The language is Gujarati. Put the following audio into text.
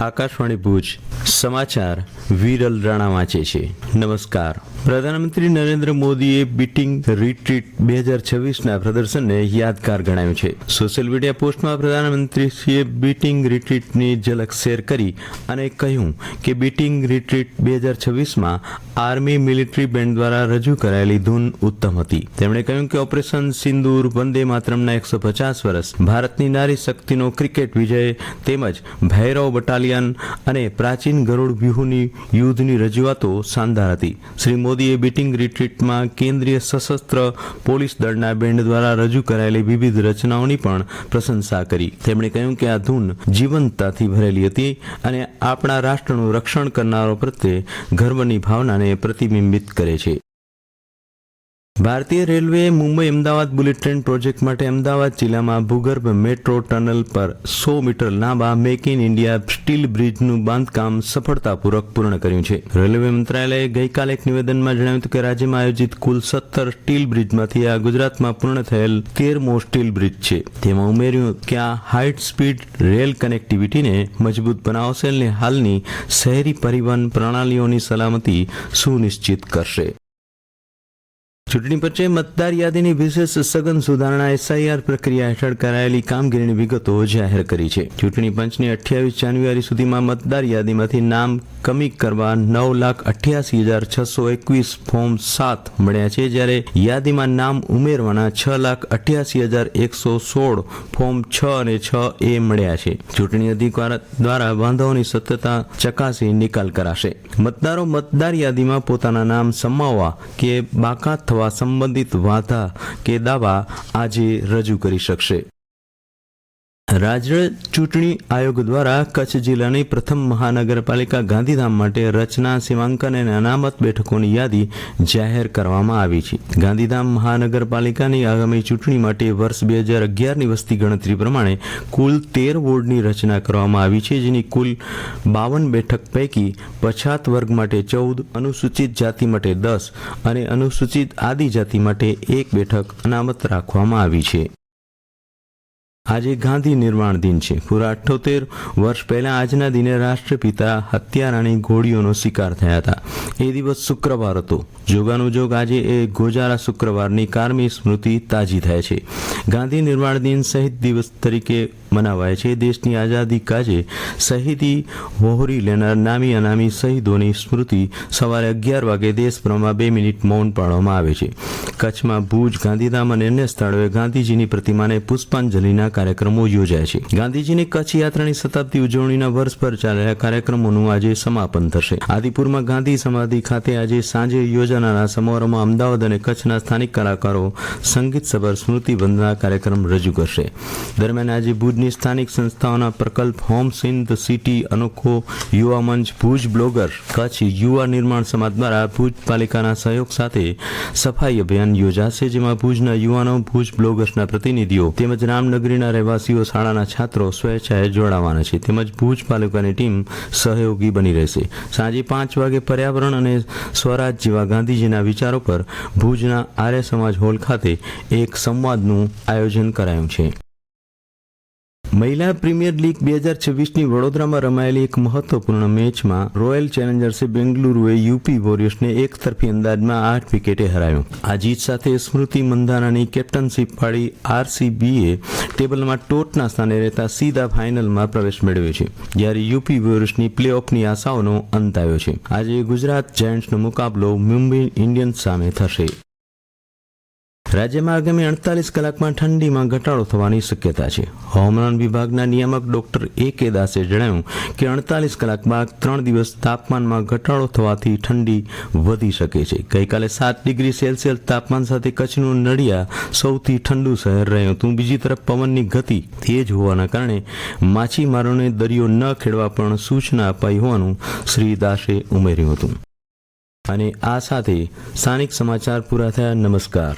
આકાશવાણી ભુજ, સમાચાર વિરલ રાણા વાંચે છે. નમસ્કાર. પ્રધાનમંત્રી નરેન્દ્ર મોદીએ બીટિંગ રિટ્રીટ બે હજાર છવ્વીસના પ્રદર્શનને યાદગાર ગણાવ્યું છે. સોશિયલ મીડિયા પોસ્ટમાં પ્રધાનમંત્રીશ્રીએ બીટિંગ રિટ્રીટની ઝલક શેર કરી અને કહ્યું કે બીટિંગ રિટ્રીટ બે હજાર છવ્વીસમાં આર્મી મિલિટરી બેન્ડ દ્વારા રજૂ કરાયેલી ધૂન ઉત્તમ હતી. તેમણે કહ્યું કે ઓપરેશન સિંદૂર વંદે માતરમના એકસો પચાસ વર્ષ ભારતની નારી શક્તિનો ક્રિકેટ વિજય તેમજ ભૈરવ બટાલિયન અને પ્રાચીન ગરુડ વ્યૂહની યુદ્ધની રજૂઆતો શાનદાર હતી. શ્રી મોદીએ બીટિંગ રિટ્રીટમાં કેન્દ્રીય સશસ્ત્ર પોલીસ દળના બેન્ડ દ્વારા રજૂ કરાયેલી વિવિધ રચનાઓની પણ પ્રશંસા કરી. તેમણે કહ્યું કે આ ધૂન જીવંતતાથી ભરેલી હતી અને આપણા રાષ્ટ્રનું રક્ષણ કરનારો પ્રત્યે ગર્વની ભાવનાને પ્રતિબિંબિત કરે છે. ભારતીય રેલવેએ Mumbai Ahmedabad bullet train project માટે અમદાવાદ જિલ્લામાં ભૂગર્ભ મેટ્રો ટનલ પર સો મીટર લાંબા મેક ઇન ઇન્ડિયા સ્ટીલ બ્રિજનું બાંધકામ સફળતાપૂર્વક પૂર્ણ કર્યું છે. રેલવે મંત્રાલયે ગઈકાલે એક નિવેદનમાં જણાવ્યું હતું કે રાજ્યમાં આયોજિત કુલ સત્તર સ્ટીલ બ્રિજમાંથી આ ગુજરાતમાં પૂર્ણ થયેલ તેરમો સ્ટીલ બ્રિજ છે. તેમાં ઉમેર્યું કે આ હાઇટ સ્પીડ રેલ કનેક્ટિવિટીને મજબૂત બનાવશે અને હાલની શહેરી પરિવહન પ્રણાલીઓની સલામતી સુનિશ્ચિત કરશે. ચૂંટણી પંચે મતદાર યાદીની વિશેષ સઘન સુધારણા એસઆઈઆર પ્રક્રિયા હેઠળ કરાયેલી કામગીરીની વિગતો જાહેર કરી છે. ચૂંટણી પંચની અઠ્યાવીસ જાન્યુઆરી સુધીમાં મતદાર યાદીમાંથી નામ કમી કરવા નવ લાખ અઠ્યાસી હજાર છસો એકવીસ ફોર્મ સાત મળ્યા છે, જ્યારે યાદીમાં નામ ઉમેરવાના છ લાખ અઠ્યાસી હજાર એકસો સોળ ફોર્મ છ અને છ એ મળ્યા છે. ચૂંટણી અધિકાર દ્વારા વાંધાઓની સત્યતા ચકાસી નિકાલ કરાશે. મતદારો મતદાર યાદીમાં પોતાના નામ સમાવવા કે બાકાત થવા સંબંધિત વાંધા કે દાવા આજે રજૂ કરી શકશે. રાજ્ય ચૂંટણી આયોગ દ્વારા કચ્છ જિલ્લાની પ્રથમ મહાનગરપાલિકા ગાંધીધામ માટે રચના, સીમાંકન અને અનામત બેઠકોની યાદી જાહેર કરવામાં આવી છે. ગાંધીધામ મહાનગરપાલિકાની આગામી ચૂંટણી માટે વર્ષ બે હજાર અગિયારની વસ્તી ગણતરી પ્રમાણે કુલ તેર વોર્ડની રચના કરવામાં આવી છે, જેની કુલ બાવન બેઠક પૈકી પછાત વર્ગ માટે ચૌદ, અનુસૂચિત જાતિ માટે દસ અને અનુસૂચિત આદિજાતિ માટે એક બેઠક અનામત રાખવામાં આવી છે. આજે ગાંધી નિર્માણ દિન છે. પૂરા અઠ્ઠોતેર વર્ષ પહેલા આજના દિને રાષ્ટ્રપિતા હત્યારાની ગોળીઓનો શિકાર થયા હતા. એ દિવસ શુક્રવાર હતો. જોગાનુજોગ આજે એ ગોજારા શુક્રવારની કારમી સ્મૃતિ તાજી થાય છે. ગાંધી નિર્માણ દિન શહીદ દિવસ તરીકે મનાવાય છે. દેશની આઝાદી કાજે શહીદી વહોરી લેનાર નામી અનામી શહીદોની સ્મૃતિ સવારે અગિયાર વાગે દેશભરમાં બે મિનિટ મૌન પાળવામાં આવે છે. કચ્છમાં ભુજ, ગાંધીધામ અને અન્ય સ્થળોએ ગાંધીજીની પ્રતિમાને પુષ્પાંજલિના કાર્યક્રમો યોજાય છે. ગાંધીજીની કચ્છ યાત્રાની શતાબ્દી ઉજવણીના વર્ષભર ચાલેલા કાર્યક્રમોનું આજે સમાપન થશે. આદિપુરમાં ગાંધી સમાધિ ખાતે આજે સાંજે યોજાનારા સમારોહમાં અમદાવાદ અને કચ્છના સ્થાનિક કલાકારો સંગીત સભર સ્મૃતિ વંદના કાર્યક્રમ રજૂ કરશે. દરમિયાન આજે ભુજની સ્થાનિક સંસ્થાઓના પ્રકલ્પ હોમ્સ ઇન ધ સિટી, અનોખો યુવા મંચ, ભુજ બ્લોગર કચ્છ યુવા નિર્માણ સમાજ દ્વારા ભુજ પાલિકાના સહયોગ સાથે સફાઈ અભિયાન યોજાશે, જેમાં ભુજના યુવાનો, ભુજ બ્લોગર્સના પ્રતિનિધિઓ તેમજ રામનગરીના રહેવાસીઓ, શાળાના છાત્રો સ્વેચ્છાએ જોડાવાના છે. તેમજ ભુજ પાલિકાની ટીમ સહયોગી બની રહેશે. સાંજે પાંચ વાગે પર્યાવરણ અને સ્વરાજ જેવા ગાંધીજીના વિચારો પર ભુજના આર્ય સમાજ હોલ ખાતે એક સંવાદનું આયોજન કરાયું છે. મહિલા પ્રીમિયર લીગ બે હજાર છવ્વીસની વડોદરામાં રમાયેલી એક મહત્વપૂર્ણ મેચમાં રોયલ ચેલેન્જર્સે બેંગલુરુએ યુપી વોરિયર્સને એક તરફી અંદાજમાં આઠ વિકેટે હરાવ્યું. આ જીત સાથે સ્મૃતિ મંધાનાની કેપ્ટનશીપ પાડી આરસીબીએ ટેબલમાં ટોચના સ્થાને રહેતા સીધા ફાઇનલમાં પ્રવેશ મેળવ્યો છે, જ્યારે યુપી વોરિયર્સની પ્લે ઓફની આશાઓનો અંત આવ્યો છે. આજે ગુજરાત જાયન્ટ્સનો મુકાબલો મુંબઈ ઇન્ડિયન્સ સામે થશે. રાજ્યમાં આગામી અડતાલીસ કલાકમાં ઠંડીમાં ઘટાડો થવાની શક્યતા છે. હવામાન વિભાગના નિયામક ડોક્ટર એ કે દાસે જણાવ્યું કે અડતાલીસ કલાક બાદ ત્રણ દિવસ તાપમાનમાં ઘટાડો થવાથી ઠંડી વધી શકે છે. ગઈકાલે સાત ડિગ્રી સેલ્સિયસ તાપમાન સાથે કચ્છનું નડિયા સૌથી ઠંડુ શહેર રહ્યું હતું. બીજી તરફ પવનની ગતિ તેજ હોવાના કારણે માછીમારોને દરિયો ન ખેડવા પણ સૂચના અપાઈ હોવાનું શ્રી દાસે ઉમેર્યું હતું. અને આ સાથે સ્થાનિક સમાચાર પૂરા થયા. નમસ્કાર.